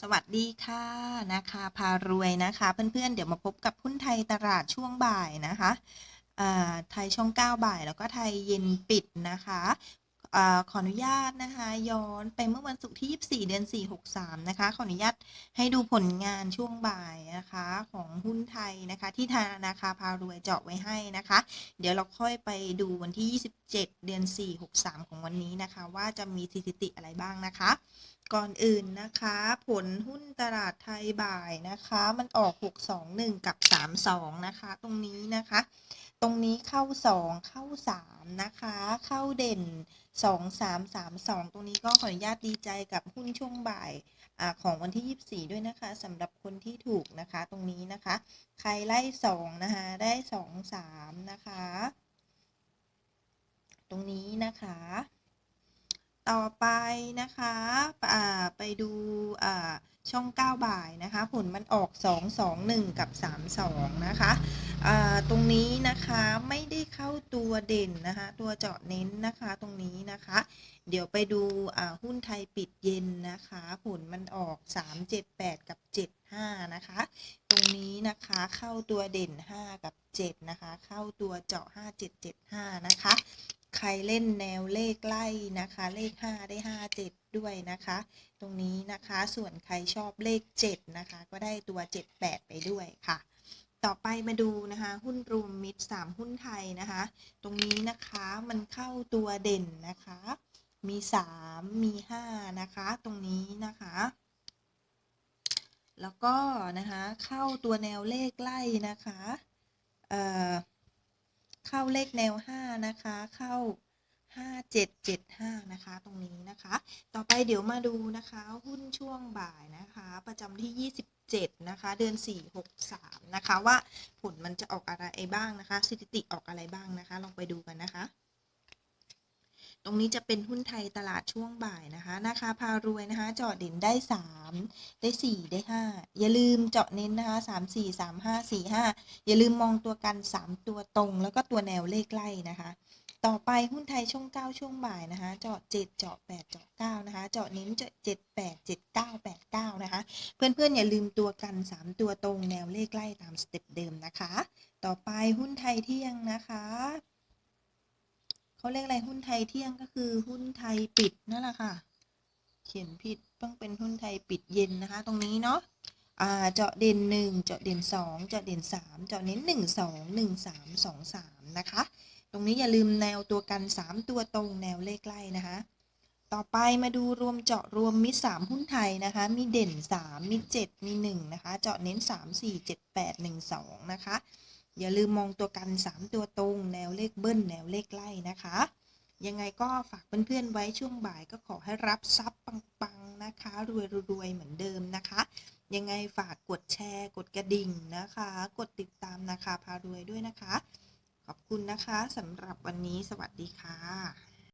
สวัสดีค่ะนะคะพารวยนะคะ เพื่อนๆ เดี๋ยวมาพบกับหุ้นไทยตลาดช่วงบ่ายนะคะไทยช่อง 9 บ่ายแล้วก็ไทยเย็นปิดนะคะ อขออนุญาตนะคะ ย้อนไปเมื่อวันศุกร์ที่ 24 เดือน 4 63 นะคะ ขออนุญาตให้ดูผลงานช่วงบ่ายนะคะ ของหุ้นไทยนะคะ ที่ธนาคารพารวยเจาะไว้ให้นะคะ เดี๋ยวเราค่อยไปดูวันที่ 27 เดือน 4 63 ของวันนี้นะคะ ว่าจะมีสถิติอะไรบ้างนะคะ ก่อนอื่นนะคะ ผลหุ้นตลาดไทยบ่ายนะคะ มันออก 621 กับ 32 นะคะ ตรงนี้นะคะ ตรงนี้เข้า 2 เข้า 3 นะคะ เข้าเด่น 2 3 3 2 ตรงนี้ก็ขออนุญาตดีใจกับหุ้นช่วงบ่ายอของวันที่ 24 ด้วยนะคะสำหรับคนที่ถูกนะคะตรงนี้นะคะ ใครไล่ 2 นะคะ ได้ 2 3 นะคะ ตรงนี้นะคะ ต่อไปนะคะไปดูช่อง 9 บ่ายนะคะ ผลมันออก 2 2 1 กับ 3 2 นะคะตรงนี้นะคะไม่ได้เข้าตัวเด่นนะคะ ตัวเจาะเน้นนะคะตรงนี้นะคะ เดี๋ยวไปดูหุ้นไทยปิดเย็นนะคะ ผลมันออก 3 7 8 กับ 7 5 นะคะ ตรงนี้นะคะเข้าตัวเด่น 5 กับ 7 นะคะ เข้าตัวเจาะ 5 7 7 5 นะคะ ใครเล่นแนวเลขไล่นะคะ เลข 5 ได้ 5 7 ด้วยนะคะ ตรงนี้นะคะส่วนใครชอบเลข 7 นะคะ ก็ได้ตัว 7 8 ไปด้วยค่ะ ต่อไปมาดูนะคะ หุ้นรวมมิตร3 หุ้นไทยนะคะ ตรงนี้นะคะมันเข้าตัวเด่นนะคะ มี 3 มี 5 นะคะ ตรงนี้นะคะแล้วก็นะคะเข้าตัวแนวเลขไล่นะคะ เอ่อ เข้าเลขแนว 5 นะคะ เข้า 5775 นะคะ ตรงนี้นะคะ ต่อไปเดี๋ยวมาดูนะคะ หุ้นช่วงบ่ายนะคะ ประจำที่ 27 นะคะ เดือน 4 63 นะคะ ว่าผลมันจะออกอะไรบ้างนะคะ สถิติออกอะไรบ้างนะคะ ลองไปดูกันนะคะ ตรงนี้จะเป็นหุ้นไทยตลาดช่วงบ่ายนะคะนะคะพารวยนะคะเจาะเด่นได้ 3 ได้ 4 ได้ 5 อย่าลืมเจาะเน้นนะคะ 3 4 3 5 4 5 อย่าลืมมองตัวกัน 3 ตัวตรง แล้วก็ตัวแนวเลขไล่นะคะ ต่อไปหุ้นไทยช่วง 9 ช่วงบ่ายนะคะ เจาะ 7 เจาะ 8 เจาะ 9 นะคะ เจาะเน้นเจาะ7 8 7 9 8 9 นะคะ เพื่อนๆ อย่าลืมตัวกัน 3 ตัวตรงแนวเลขไล่ตามสเต็ปเดิมนะคะ ต่อไปหุ้นไทยเที่ยงนะคะ เขาเรียกอะไรหุ้นไทยเที่ยงก็คือหุ้นไทยปิดนั่นแหละค่ะ เขียนผิดต้องเป็นหุ้นไทยปิดเย็นนะคะ ตรงนี้เนาะอ่าเจาะเด่นหนึ่งเจาะเด่นสองเจาะเด่นสามเจาะเน้นหนึ่งสองหนึ่งสามสองสามนะคะ ตรงนี้อย่าลืมแนวตัวกันสามตัวตรงแนวเลขไล่นะคะ ต่อไปมาดูรวมเจาะรวมมิตรสามหุ้นไทยนะคะ มีเด่นสามมีเจ็ดมีหนึ่งนะคะ เจาะเน้นสามสี่เจ็ดแปดหนึ่งสองนะคะ อย่าลืมมองตัวกัน 3 ตัวตรง แนวเลขเบิ้ล แนวเลขไล่นะคะ ยังไงก็ฝากเพื่อนๆไว้ช่วงบ่ายก็ขอให้รับทรัพย์ปังๆนะคะ รวยๆเหมือนเดิมนะคะ ยังไงฝากกดแชร์ กดกระดิ่งนะคะ กดติดตามนะคะพารวยด้วยนะคะ ขอบคุณนะคะสำหรับวันนี้สวัสดีค่ะ